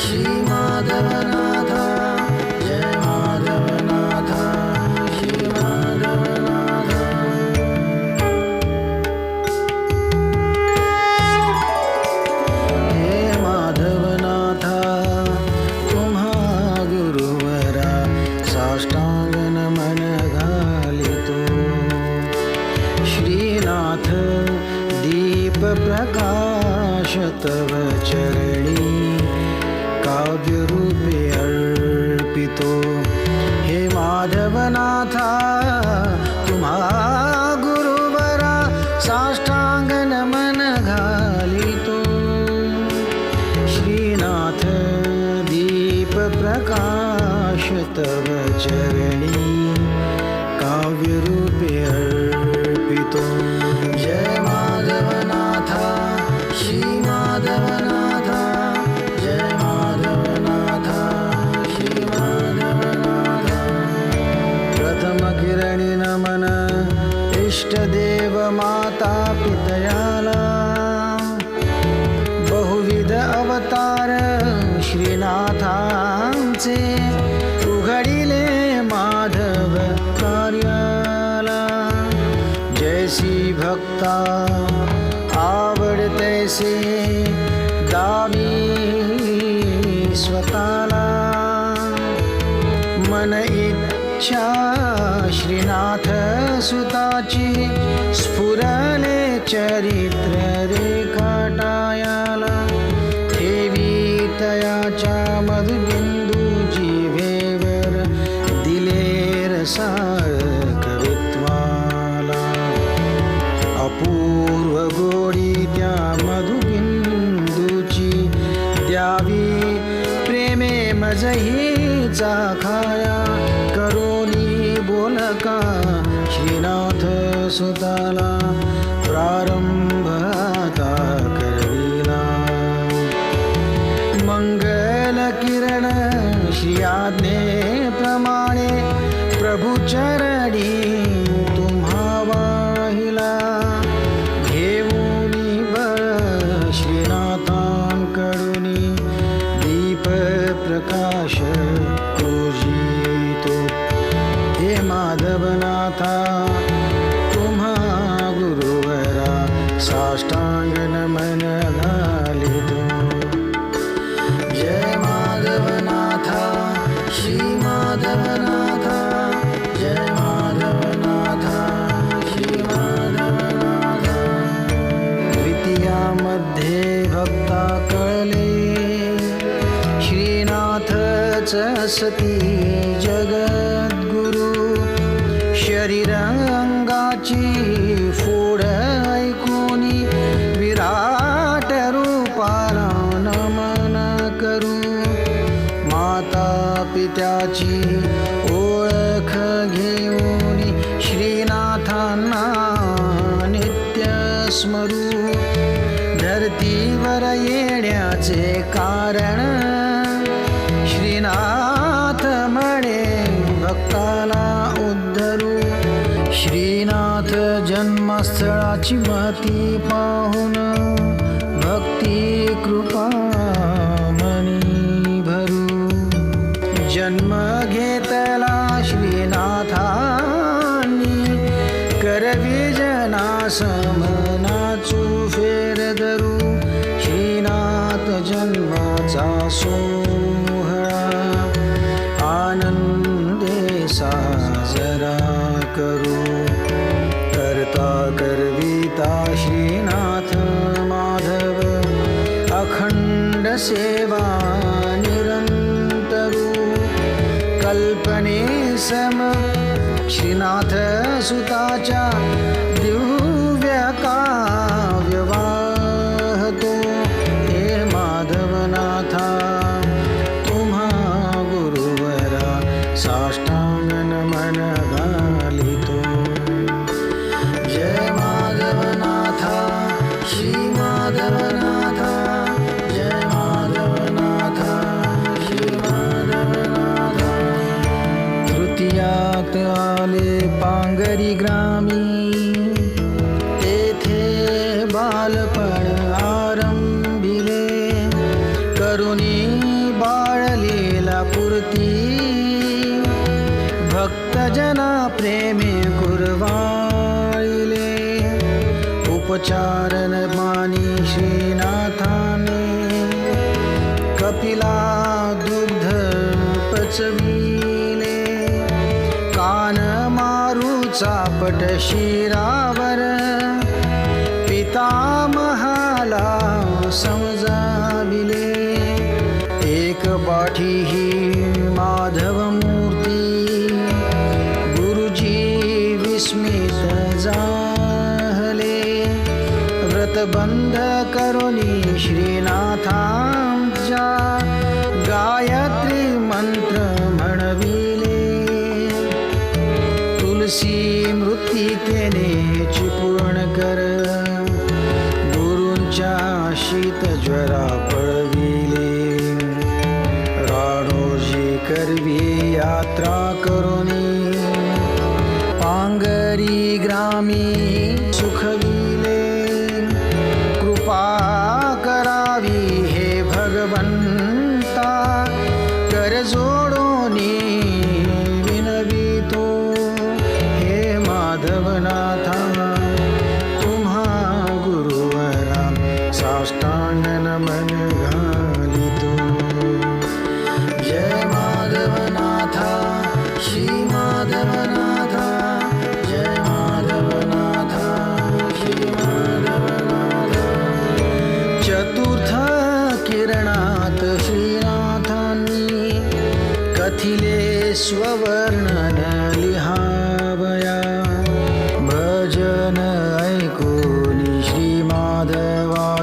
श्री जैसी भक्ता आवडतैसे दावी स्वतःला. मन इच्छा श्रीनाथ सुताची स्फुरले चरित्र रेखाटायाला. देवी तयाच्या मधुबिंदू जीवेवर दिले रसा. मजहीचा खाया करोनी बोलका श्रीनाथ सुताला प्रारंभ आता करविला. मंगल किरण श्री प्रमाणे प्रभू सती जगद्गुरु शरीरांगाची फोड ऐकोनी विराट रूपाला नमन करू. माता पित्याची ओळख घेऊन श्रीनाथांना नित्य स्मरू. धरतीवर येण्याचे कारण स्थळाची माती पाहून भक्ती कृपा मनी भरू. जन्म घेतला श्रीनाथानी करवी जना समनाचू फेर धरू. श्रीनाथ जन्माचा सोहळा आनंदे साजरा करू. सेवा निरन्तरु। कल्पने सम श्रीनाथ घाट आले पांगरी ग्रामी. तेथे बालपण आरंभिले. करुणी बाळलेला पुरती. भक्तजना प्रेमे गुरवाळिले उपचारण मानिषे चापट शिरावर पितामहाला समजाविले. एक पाठी ही माधव मूर्ती गुरुजी विस्मित जाहले व्रतबंध करुणी श्री तुलसी मृत्तिकेने चिपूर्ण कर. गुरूंच्या शीत ज्वरा पळविले. राणोजी करवी यात्रा करुणी पांगरी ग्रामी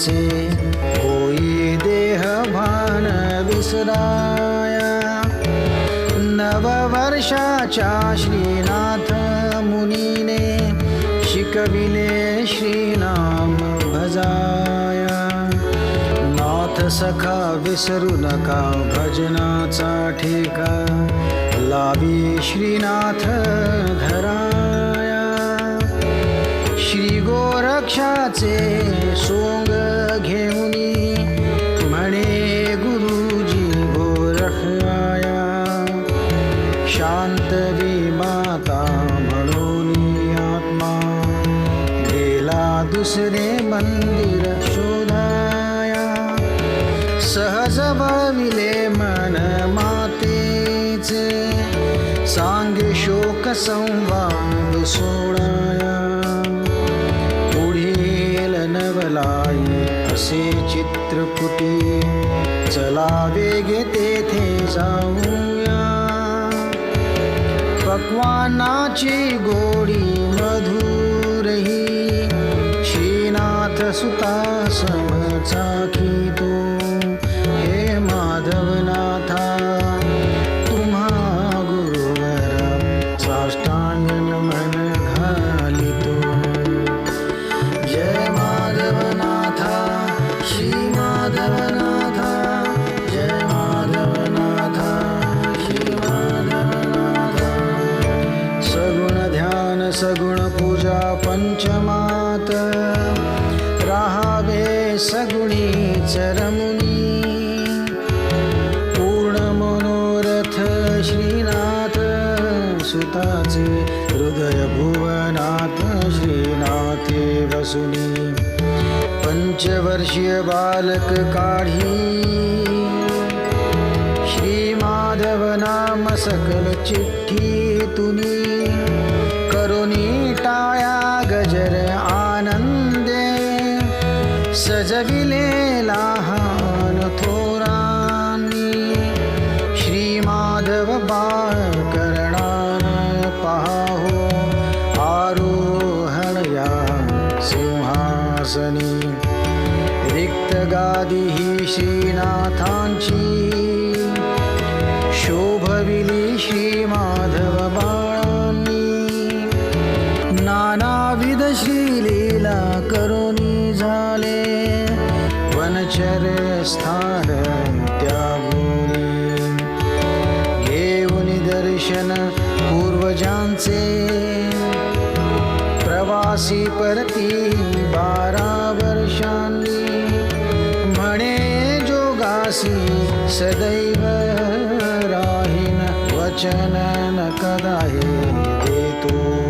माधवाचे होई देह भान विसराया. नववर्षाच्या श्रीनाथ मुनीने शिकविले श्रीनाम भजाया. नाथ सखा विसरू नका भजनाचा ठेका. लावी श्रीनाथ धराया श्री गोरक्षाचे सोंग घेऊन म्हणे गुरुजी गोरखाया शांत माता म्हणून आत्मा गेला दुसरे मंदिर शोधाया. सहज बळविले मन मातेचे सांगे शोक संवाद सोडाया. नवलाई असे चित्रकुटी चला वेगे तेथे जाऊया. पक्वानाची गोडी मधुरही श्रीनाथ सुता की तो. सगुण पूजा पंचमात. राहावे सगुणी चरमुनी पूर्ण मनोरथ श्रीनाथ. सुताचे हृदय भुवनाथ श्रीनाथे वसुनी. पंचवर्षीय बालक काढी. श्री माधव नाम सकल चिठ्ठी तुनी. जगिले लहान थोरांनी श्री माधव बाळ करणार पाहो आरोहण या सिंहासनी. रिक्त गादी ही श्रीनाथांची. शोभविली श्री माधव बाळांनी. नानाविध श्रीलीला करुणी झाले. चर स्थान त्या घेऊन दर्शन पूर्वजांचे. प्रवासी परती बारा वर्षांनी म्हणे जोगासी सदैव राहीन वचन न कदाहे येतो